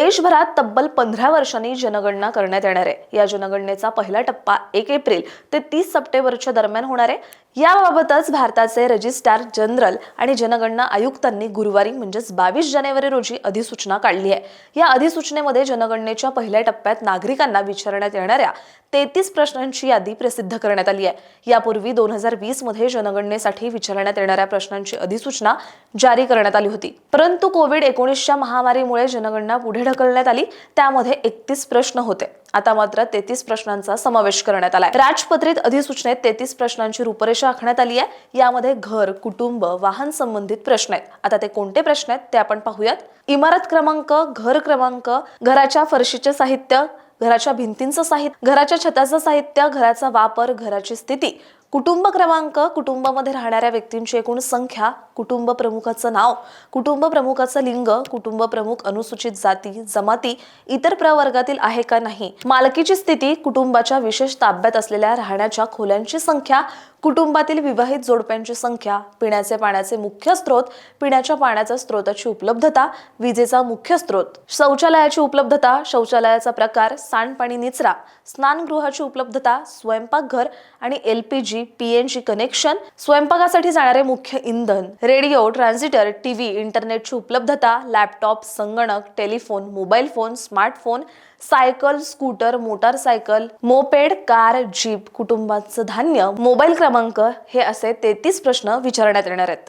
देशभरात तब्बल पंधरा वर्षांनी जनगणना करण्यात येणार आहे. या जनगणनेचा पहिला टप्पा एक एप्रिल ते तीस सप्टेंबरच्या दरम्यान होणार आहे. याबाबतच भारताचे रजिस्ट्रार जनरल आणि जनगणना आयुक्तांनी गुरुवारी म्हणजेच बावीस जानेवारी रोजी अधिसूचना काढली आहे. या अधिसूचनेमध्ये जनगणनेच्या पहिल्या टप्प्यात नागरिकांना विचारण्यात येणाऱ्या तेहतीस प्रश्नांची यादी प्रसिद्ध करण्यात आली आहे. यापूर्वी दोन हजार वीसमध्ये जनगणनेसाठी विचारण्यात येणाऱ्या प्रश्नांची अधिसूचना जारी करण्यात आली होती. परंतु कोविड एकोणीसच्या महामारीमुळे जनगणना पुढे ढकलण्यात आली. त्यामध्ये एकतीस प्रश्न होते. आता मात्र तेहतीस प्रश्नांचा समावेश करण्यात आलाय. राजपत्रित अधिसूचनेत तेहतीस प्रश्नांची रूपरेषा आखण्यात आली आहे. यामध्ये घर कुटुंब वाहन संबंधित प्रश्न आहेत. आता ते कोणते प्रश्न आहेत ते आपण पाहूयात. इमारत क्रमांक घर क्रमांक घराच्या फरशीचे साहित्य घराच्या भिंतींचं साहित्य घराच्या छताचं साहित्य घराचा वापर घराची स्थिती कुटुंब क्रमांक कुटुंबामध्ये राहणाऱ्या व्यक्तींची एकूण संख्या कुटुंब प्रमुखाचं नाव कुटुंब प्रमुखाचं लिंग कुटुंब प्रमुख अनुसूचित जाती जमाती इतर प्रवर्गातील आहे का नाही मालकीची स्थिती कुटुंबाच्या विशेष ताब्यात असलेल्या राहण्याच्या खोल्यांची संख्या कुटुंबातील विवाहित जोडप्यांची संख्या पिण्याचे पाण्याचे मुख्य स्रोत पिण्याच्या पाण्याच्या स्रोताची उपलब्धता विजेचा मुख्य स्रोत शौचालयाची उपलब्धता शौचालयाचा प्रकार सांडपाणी निचरा स्नानगृहाची उपलब्धता स्वयंपाकघर आणि एल पी पीएनजी कनेक्शन स्वयंपाकासाठी जाणारे मुख्य इंधन रेडिओ ट्रान्झिटर टीव्ही इंटरनेटची उपलब्धता लॅपटॉप संगणक telephone mobile phone smartphone cycle scooter motorcycle moped car jeep कुटुंबाचं धान्य मोबाईल क्रमांक हे असे तेहतीस प्रश्न विचारण्यात येणार आहेत.